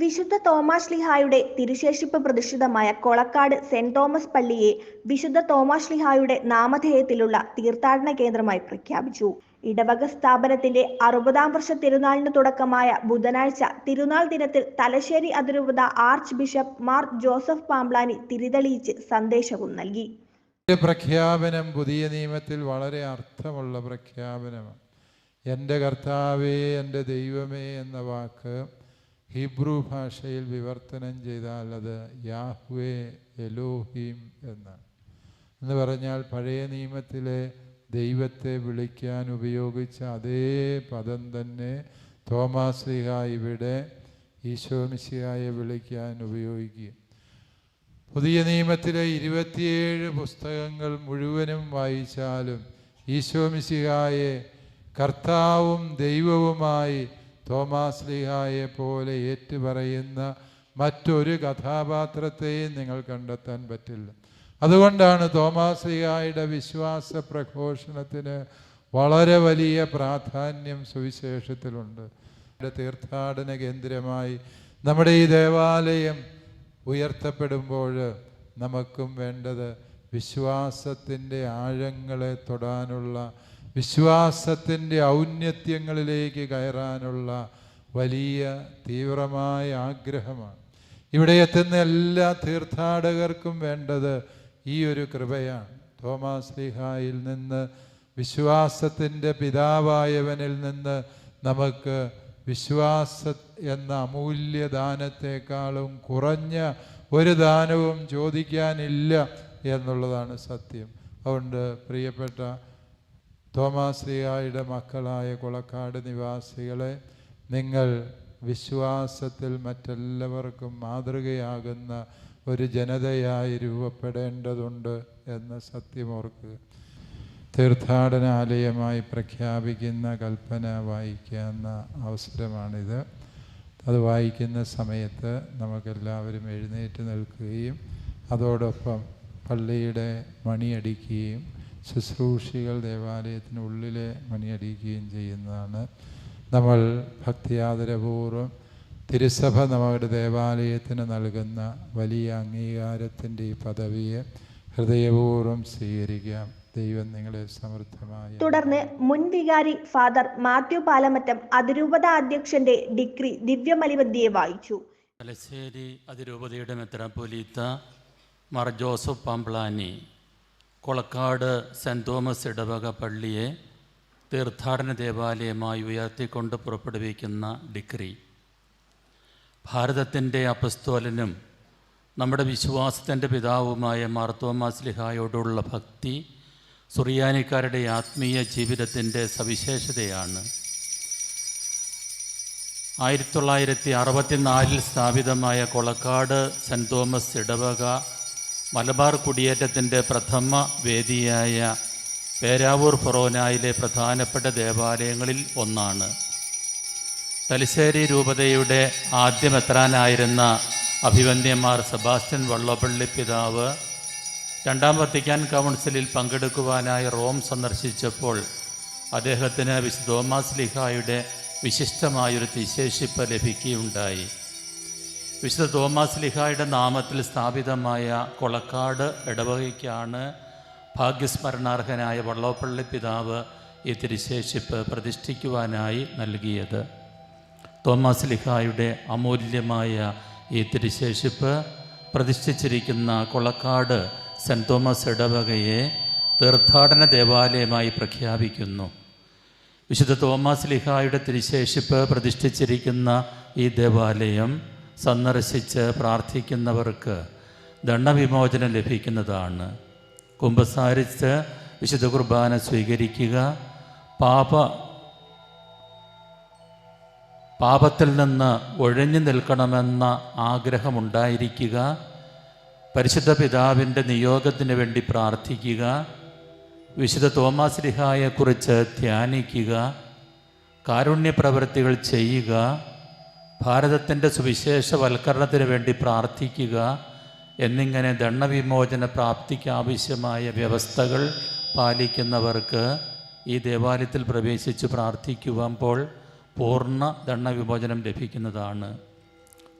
വിശുദ്ധ തോമാസ് ലിഹായുടെ തിരുശേഷിപ്പ് പ്രതിഷ്ഠിതമായ കൊളക്കാട് സെന്റ് തോമസ് പള്ളിയെ വിശുദ്ധ തോമാസ് ലിഹായുടെ നാമധേയത്തിലുള്ള തീർത്ഥാടന കേന്ദ്രമായി പ്രഖ്യാപിച്ചു. ഇടവക സ്ഥാപനത്തിന്റെ അറുപതാം വർഷ തിരുനാളിന് തുടക്കമായ ബുധനാഴ്ച തിരുനാൾ ദിനത്തിൽ തലശ്ശേരി അതിരൂപത archbishop Mar Joseph Pamplany തിരിതെളിയിച്ച് സന്ദേശവും നൽകി. പ്രഖ്യാപനം പുതിയ നിയമത്തിൽ വളരെ അർത്ഥമുള്ള പ്രഖ്യാപനമാണ്. എന്റെ കർത്താവേ എന്റെ ദൈവമേ എന്ന വാക്ക് ഹീബ്രു ഭാഷയിൽ വിവർത്തനം ചെയ്താൽ അത് യാഹ്വേ എലോഹീം എന്നാണ്. എന്ന് പറഞ്ഞാൽ പഴയ നിയമത്തിലെ ദൈവത്തെ വിളിക്കാൻ ഉപയോഗിച്ച അതേ പദം തന്നെ തോമാസ്ലിഹ ഇവിടെ ഈശോമിശിഹായെ വിളിക്കാൻ ഉപയോഗിക്കുക. പുതിയ നിയമത്തിലെ ഇരുപത്തിയേഴ് പുസ്തകങ്ങൾ മുഴുവനും വായിച്ചാലും ഈശോമിശിഹായെ കർത്താവും ദൈവവുമായി തോമാസ് ലീഹായെ പോലെ ഏറ്റുപറയുന്ന മറ്റൊരു കഥാപാത്രത്തെയും നിങ്ങൾ കണ്ടെത്താൻ പറ്റില്ല. അതുകൊണ്ടാണ് തോമാസ് ലീഹായുടെ വിശ്വാസ പ്രഘോഷണത്തിന് വളരെ വലിയ പ്രാധാന്യം സുവിശേഷത്തിലുണ്ട്. തീർത്ഥാടന കേന്ദ്രമായി നമ്മുടെ ഈ ദേവാലയം ഉയർത്തപ്പെടുമ്പോൾ നമുക്കും വേണ്ടത് വിശ്വാസത്തിന്റെ ആഴങ്ങളെ തൊടാനുള്ള വിശ്വാസത്തിന്റെ ഔന്നത്യങ്ങളിലേക്ക് കയറാനുള്ള വലിയ തീവ്രമായ ആഗ്രഹമാണ്. ഇവിടെ എത്തുന്ന എല്ലാ തീർത്ഥാടകർക്കും വേണ്ടത് ഈ ഒരു കൃപയാണ്. തോമാസ് ലിഹായിൽ നിന്ന് വിശ്വാസത്തിന്റെ പിതാവായവനിൽ നിന്ന് നമുക്ക് വിശ്വാസ എന്ന അമൂല്യ ദാനത്തെക്കാളും കുറഞ്ഞ ഒരു ദാനവും ചോദിക്കാനില്ല എന്നുള്ളതാണ് സത്യം. അതുകൊണ്ട് പ്രിയപ്പെട്ട തോമാസ് ലിയായുടെ മക്കളായ കുളക്കാട് നിവാസികളെ നിങ്ങൾ വിശ്വാസത്തിൽ മറ്റെല്ലാവർക്കും മാതൃകയാകുന്ന ഒരു ജനതയായി രൂപപ്പെടേണ്ടതുണ്ട് എന്ന സത്യമോർക്കുക. തീർത്ഥാടനാലയമായി പ്രഖ്യാപിക്കുന്ന കൽപ്പന വായിക്കാവുന്ന അവസരമാണിത്. അത് വായിക്കുന്ന സമയത്ത് നമുക്കെല്ലാവരും എഴുന്നേറ്റ് നിൽക്കുകയും അതോടൊപ്പം പള്ളിയുടെ മണിയടിക്കുകയും ശുശ്രൂഷികൾ ദേവാലയത്തിനുള്ളിലെ മണിയടിക്കുകയും ചെയ്യുന്നതാണ്. നമ്മൾ ഭക്തിയാദരപൂർവം തിരുസഭ നമ്മുടെ ദേവാലയത്തിന് നൽകുന്ന വലിയ അംഗീകാരത്തിന്റെ ഈ പദവിയെ ഹൃദയപൂർവം സ്വീകരിക്കാം. ദൈവം നിങ്ങളെ സമൃദ്ധമായി തുടർന്ന് മുൻ വികാരി ഫാദർ മാത്യു പാലമറ്റം അതിരൂപത അധ്യക്ഷന്റെ ഡിഗ്രി ദിവ്യമലിബന്ധിയെ വായിച്ചു. തലശ്ശേരി അതിരൂപതയുടെ മെത്രാപ്പൊലീത്ത Mar Joseph Pamplany Kolakkad saint Thomas ഇടവക പള്ളിയെ തീർത്ഥാടന ദേവാലയമായി ഉയർത്തിക്കൊണ്ട് പുറപ്പെടുവിക്കുന്ന ഡിഗ്രി. ഭാരതത്തിന്റെ അപസ്തോലനും നമ്മുടെ വിശ്വാസത്തിന്റെ പിതാവുമായ മാർ തോമാസ് ലിഹായോടുള്ള ഭക്തി സുറിയാനിക്കാരുടെ ആത്മീയ ജീവിതത്തിന്റെ സവിശേഷതയാണ്. ആയിരത്തി തൊള്ളായിരത്തി അറുപത്തിനാലിൽ സ്ഥാപിതമായ കൊളക്കാട് സെന്റ് തോമസ് ഇടവക മലബാർ കുടിയേറ്റത്തിന്റെ പ്രഥമ വേദിയായ പേരാവൂർ ഫൊറോനായിലെ പ്രധാനപ്പെട്ട ദേവാലയങ്ങളിൽ ഒന്നാണ്. തലശ്ശേരി രൂപതയുടെ ആദ്യമെത്രാനായിരുന്ന അഭിവന്യമാർ സെബാസ്റ്റ്യൻ വള്ളപ്പള്ളി പിതാവ് രണ്ടാം വത്തിക്കാൻ കൗൺസിലിൽ പങ്കെടുക്കുവാനായി റോം സന്ദർശിച്ചപ്പോൾ അദ്ദേഹത്തിന് വിശുദ്ധ ലിഹായുടെ വിശിഷ്ടമായൊരു തിശേഷിപ്പ് ലഭിക്കുകയുണ്ടായി. വിശുദ്ധ തോമാസ് ലിഹായുടെ നാമത്തിൽ സ്ഥാപിതമായ കൊളക്കാട് ഇടവകയ്ക്കാണ് ഭാഗ്യസ്മരണാർഹനായ വള്ളോപ്പള്ളി പിതാവ് ഈ തിരുശേഷിപ്പ് പ്രതിഷ്ഠിക്കുവാനായി നൽകിയത്. തോമാസ് ലിഹായുടെ അമൂല്യമായ ഈ തിരുശേഷിപ്പ് പ്രതിഷ്ഠിച്ചിരിക്കുന്ന കൊളക്കാട് സെന്റ് തോമസ് ഇടവകയെ തീർത്ഥാടന ദേവാലയമായി പ്രഖ്യാപിക്കുന്നു. വിശുദ്ധ തോമാസ് ലിഹായുടെ തിരുശേഷിപ്പ് പ്രതിഷ്ഠിച്ചിരിക്കുന്ന ഈ ദേവാലയം സന്ദർശിച്ച് പ്രാർത്ഥിക്കുന്നവർക്ക് ദണ്ഡവിമോചനം ലഭിക്കുന്നതാണ്. കുമ്പസാരിച്ച് വിശുദ്ധ കുർബാന സ്വീകരിക്കുക. പാപ പാപത്തിൽ നിന്ന് ഒഴിഞ്ഞു നിൽക്കണമെന്ന ആഗ്രഹമുണ്ടായിരിക്കുക. പരിശുദ്ധ പിതാവിന്റെ നിയോഗത്തിന് വേണ്ടി പ്രാർത്ഥിക്കുക. വിശുദ്ധ തോമാസ് ലിഹായെക്കുറിച്ച് ധ്യാനിക്കുക. കാരുണ്യപ്രവൃത്തികൾ ചെയ്യുക. ഭാരതത്തിന്റെ സുവിശേഷവൽക്കരണത്തിന് വേണ്ടി പ്രാർത്ഥിക്കുക എന്നിങ്ങനെ ദണ്ഡവിമോചന പ്രാപ്തിക്ക് ആവശ്യമായ വ്യവസ്ഥകൾ പാലിക്കുന്നവർക്ക് ഈ ദേവാലയത്തിൽ പ്രവേശിച്ച് പ്രാർത്ഥിക്കുമ്പോൾ പൂർണ ദണ്ഡവിമോചനം ലഭിക്കുന്നതാണ്.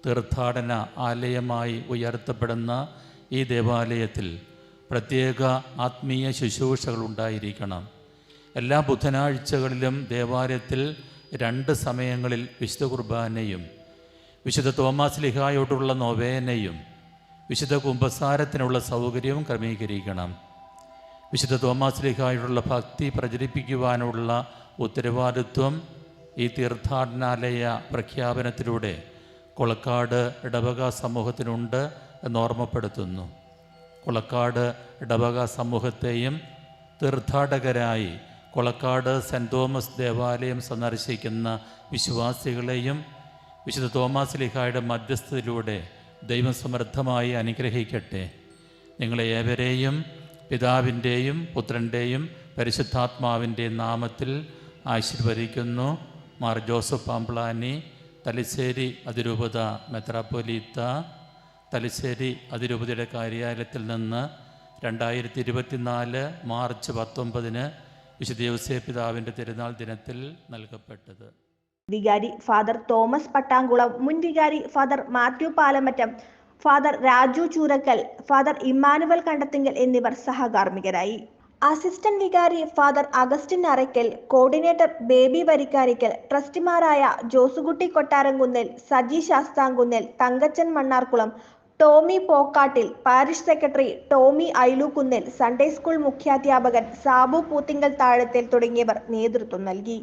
തീർത്ഥാടന ആലയമായി ഉയർത്തപ്പെടുന്ന ഈ ദേവാലയത്തിൽ പ്രത്യേക ആത്മീയ ശുശ്രൂഷകൾ ഉണ്ടായിരിക്കണം. എല്ലാ ബുധനാഴ്ചകളിലും ദേവാലയത്തിൽ രണ്ട് സമയങ്ങളിൽ വിശുദ്ധ കുർബാനയും വിശുദ്ധ തോമാസ് ലിഹായോടുള്ള നൊവേനയും വിശുദ്ധ കുംഭസാരത്തിനുള്ള സൗകര്യവും ക്രമീകരിക്കണം. വിശുദ്ധ തോമാസ് ലിഹായോടുള്ള ഭക്തി പ്രചരിപ്പിക്കുവാനുള്ള ഉത്തരവാദിത്വം ഈ തീർത്ഥാടനാലയ പ്രഖ്യാപനത്തിലൂടെ കൊളക്കാട് ഇടവക സമൂഹത്തിനുണ്ട് എന്ന് ഓർമ്മപ്പെടുത്തുന്നു കൊളക്കാട് ഇടവക സമൂഹത്തെയും തീർത്ഥാടകരായി കൊളക്കാട് സെന്റ് തോമസ് ദേവാലയം സന്ദർശിക്കുന്ന വിശ്വാസികളെയും വിശുദ്ധ തോമസ് ലിഹായുടെ മധ്യസ്ഥതയിലൂടെ ദൈവം സമൃദ്ധമായി അനുഗ്രഹിക്കട്ടെ. നിങ്ങളെ ഏവരെയും പിതാവിന്റെയും പുത്രന്റെയും പരിശുദ്ധാത്മാവിന്റെയും നാമത്തിൽ ആശീർവദിക്കുന്നു. മാർ ജോസഫ് പാമ്പ്ലാനി തലശ്ശേരി അതിരൂപത മെത്രാപ്പൊലീത്ത തലശ്ശേരി അതിരൂപതയുടെ കാര്യാലയത്തിൽ നിന്ന് രണ്ടായിരത്തി ഇരുപത്തിനാല് മാർച്ച് പത്തൊമ്പതിന് വിശുദ്ധ യോസേ പിതാവിന്റെ തിരുനാൾ ദിനത്തിൽ നൽകപ്പെട്ടത്. വികാരി ഫാദർ തോമസ് പട്ടാങ്കുളം മുൻ വികാരി father Mathew Palamattam father Raju Choorakkal father Emmanuel Kandathinkal എന്നിവർ സഹകാർമ്മികരായി. അസിസ്റ്റന്റ് വികാരി father Augustine Arakkal coordinator baby വരിക്കാരിക്കൽ ട്രസ്റ്റിമാരായ Josekutty Kottaramkunnel Saji Sasthamkunnel Thankachan Mannarkulam Tomy Pokkattil parish secretary Tomy Ailukkunnel Sunday school മുഖ്യാധ്യാപകൻ Sabu Poothinkal Thazhathil തുടങ്ങിയവർ നേതൃത്വം നൽകി.